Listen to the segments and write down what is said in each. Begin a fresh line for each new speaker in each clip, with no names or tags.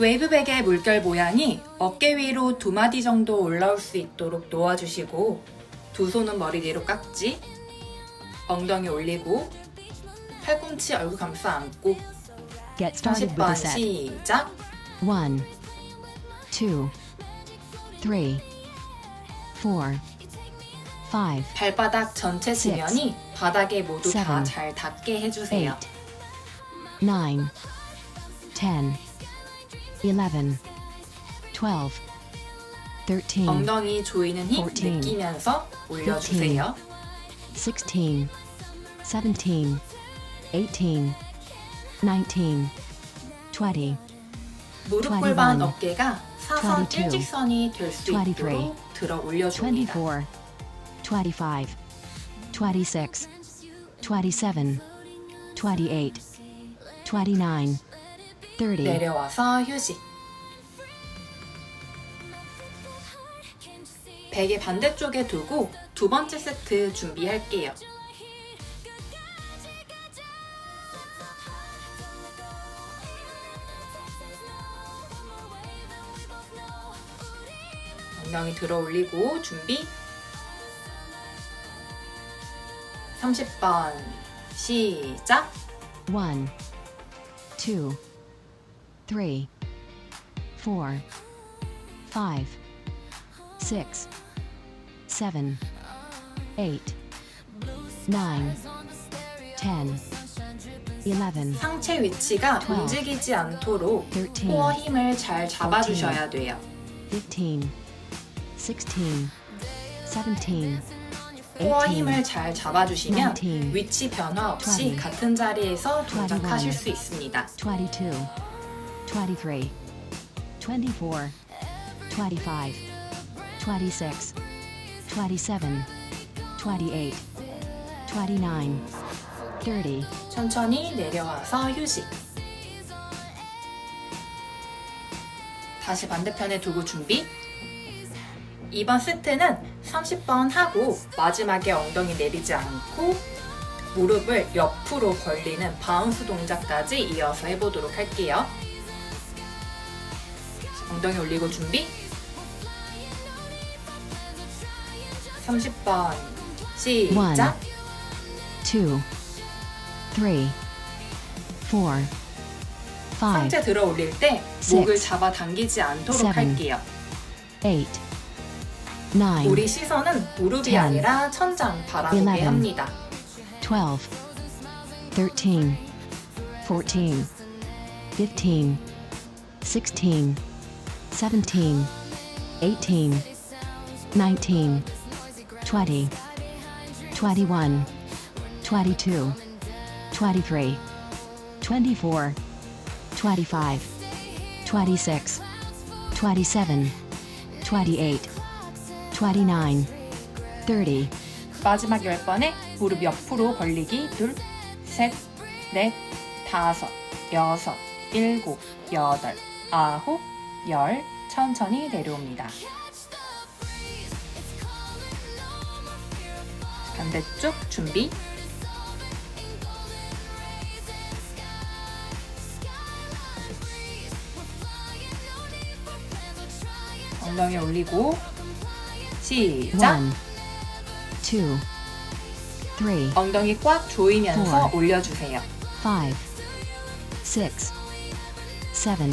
웨이브백의 물결 모양이 어깨 위로 두 마디 정도 올라올 수 있도록 놓아주시고 두 손은 머리 뒤로 깍지 엉덩이 올리고 팔꿈치 얼굴 감싸 안고
Get started with
30번
the set.
시작
One, two, three, four, five,
발바닥 전체. 지면이 바닥에 모두 다. 잘 닿게 해주세요
eight, nine, ten, eleven, twelve, thirteen,
엉덩이 조이는 힘
Fourteen.
느끼면서 올려주세요
sixteen, seventeen, eighteen, nineteen, twenty,
무릎
21,
골반 어깨가 사선
22,
일직선이 될 수
23,
있도록 들어 올려줍니다
24, 25, 26, 27, 28, 29, 30,
내려와서 휴식 베개 반대쪽에 두고 두 번째 세트 준비할게요. 엉덩이 들어 올리고 준비. 30번. 시작.
One, two, three, four, five, six, seven, eight, nine, ten, eleven,
상체 위치가
12,
움직이지 않도록
13,
코어 힘을 잘 잡아주셔야 돼요.
fifteen, sixteen, seventeen,
코어
eighteen,
힘을 잘 잡아주시면
19,
위치 변화 없이
20,
같은 자리에서 동작하실
21,
수 있습니다.
22, 23, 24, 25, 26, 27, 28, 29, 30,
천천히 내려와서 휴식. 다시 반대편에 두고 준비. 이번 세트는 30번 하고 마지막에 엉덩이 내리지 않고 무릎을 옆으로 벌리는 바운스 동작까지 이어서 해보도록 할게요. 엉덩이 올리고 준비. 30번. 시작. 상체 들어 올릴 때 목을 잡아 당기지 않도록
seven,
할게요.
eight, nine,
우리 시선은 무릎이
ten,
아니라 천장 바라보게
eleven,
합니다.
12, 13, 14, 15, 16, 17, 18, 19, 20, 21, 22, 23, 24, 25, 26, 27, 28, 29, 30,
마지막 10번에 무릎 옆으로 벌리기 둘, 셋, 넷, 다섯, 여섯, 일곱, 여덟, 아홉, 열 천천히 내려옵니다. 반대쪽 준비. 엉덩이 올리고 시작.
One, two, three,
엉덩이 꽉 조이면서
Four.
올려주세요.
five, six, seven,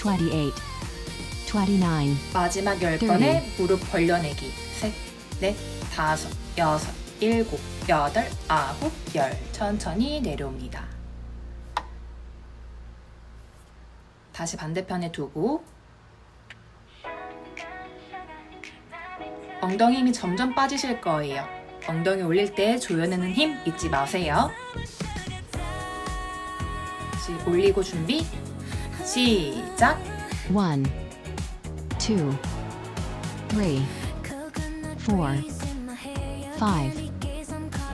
twenty-eight, twenty-nine,
마지막 10번에 무릎 벌려내기. 셋, 넷, 다섯, 여섯, 일곱, 여덟, 아홉, 열. 천천히 내려옵니다. 다시 반대편에 두고 엉덩이 힘이 점점 빠지실 거예요. 엉덩이 올릴 때 조여내는 힘 잊지 마세요. 다시 올리고 준비. 시작.
One, two, three, four, five,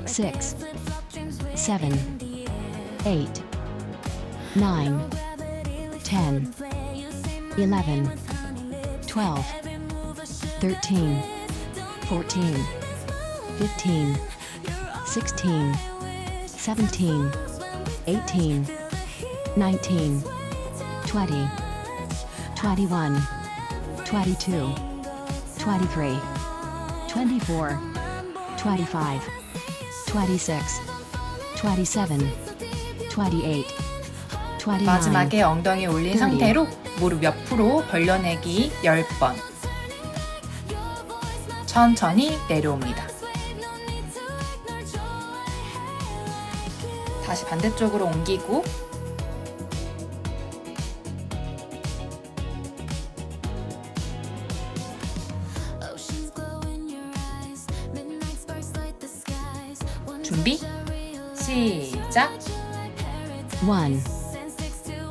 six, seven, eight, nine, ten, eleven, twelve, thirteen, fourteen, fifteen, sixteen, seventeen, eighteen, nineteen. 20, 21, 22, 23, 24, 25, 26, 27, 28, 29,
마지막에 엉덩이 올린
thirty.
상태로 무릎 옆으로 벌려내기 10번. 천천히 내려옵니다. 다시 반대쪽으로 옮기고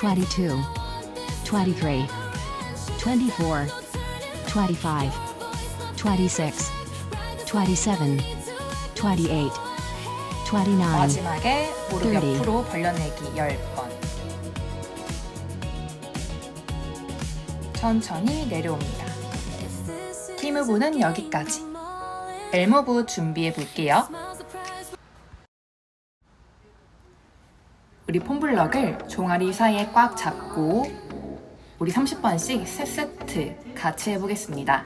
22, 23, 24, 25, 26, 27, 28, 29,
마지막에 무릎
thirty.
옆으로 벌려내기 10번. 천천히 내려옵니다. 키무브는 여기까지. 엘모브 준비해 볼게요. 우리 폼블럭을 종아리 사이에 꽉 잡고 우리 30번씩 3세트 같이 해보겠습니다.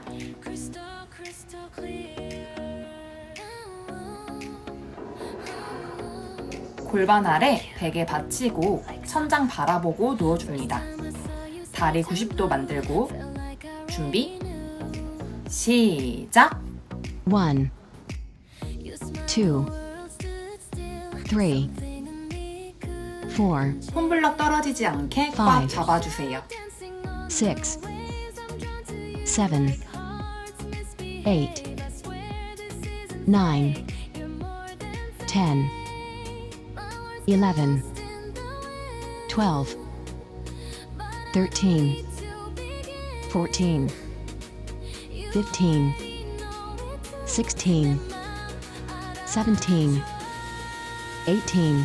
골반 아래 베개 받치고 천장 바라보고 누워줍니다. 다리 90도 만들고 준비 시작
1, 2, 3, 4,
폼블럭 떨어지지 않게 꽉
Five.
잡아주세요.
6, 7, 8, 9, 10, 11, 12, 13, 14, 15, 16, 17, 18,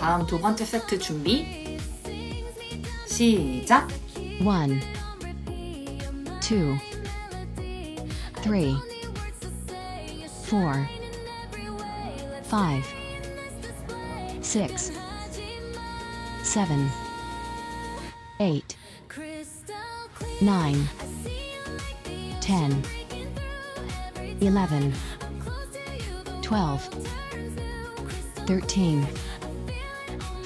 다음 두 번째 세트 준비. 시작.
1, 2, 3, 4, 5, 6, 7, 8, 9, 10, 11, 12, 13,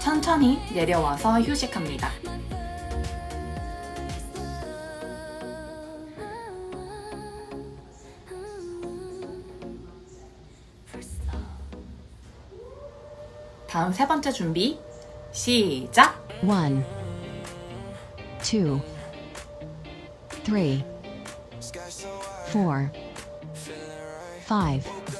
천천히 내려와서 휴식합니다. 다음 세 번째 준비 시작.
1 2 3 4 5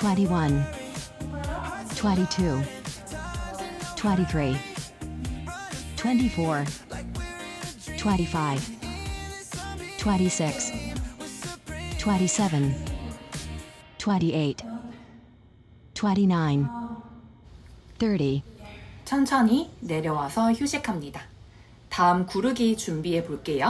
21 22 23 24 25 26 27 28 29 30
천천히 내려와서 휴식합니다. 다음 구르기 준비해 볼게요.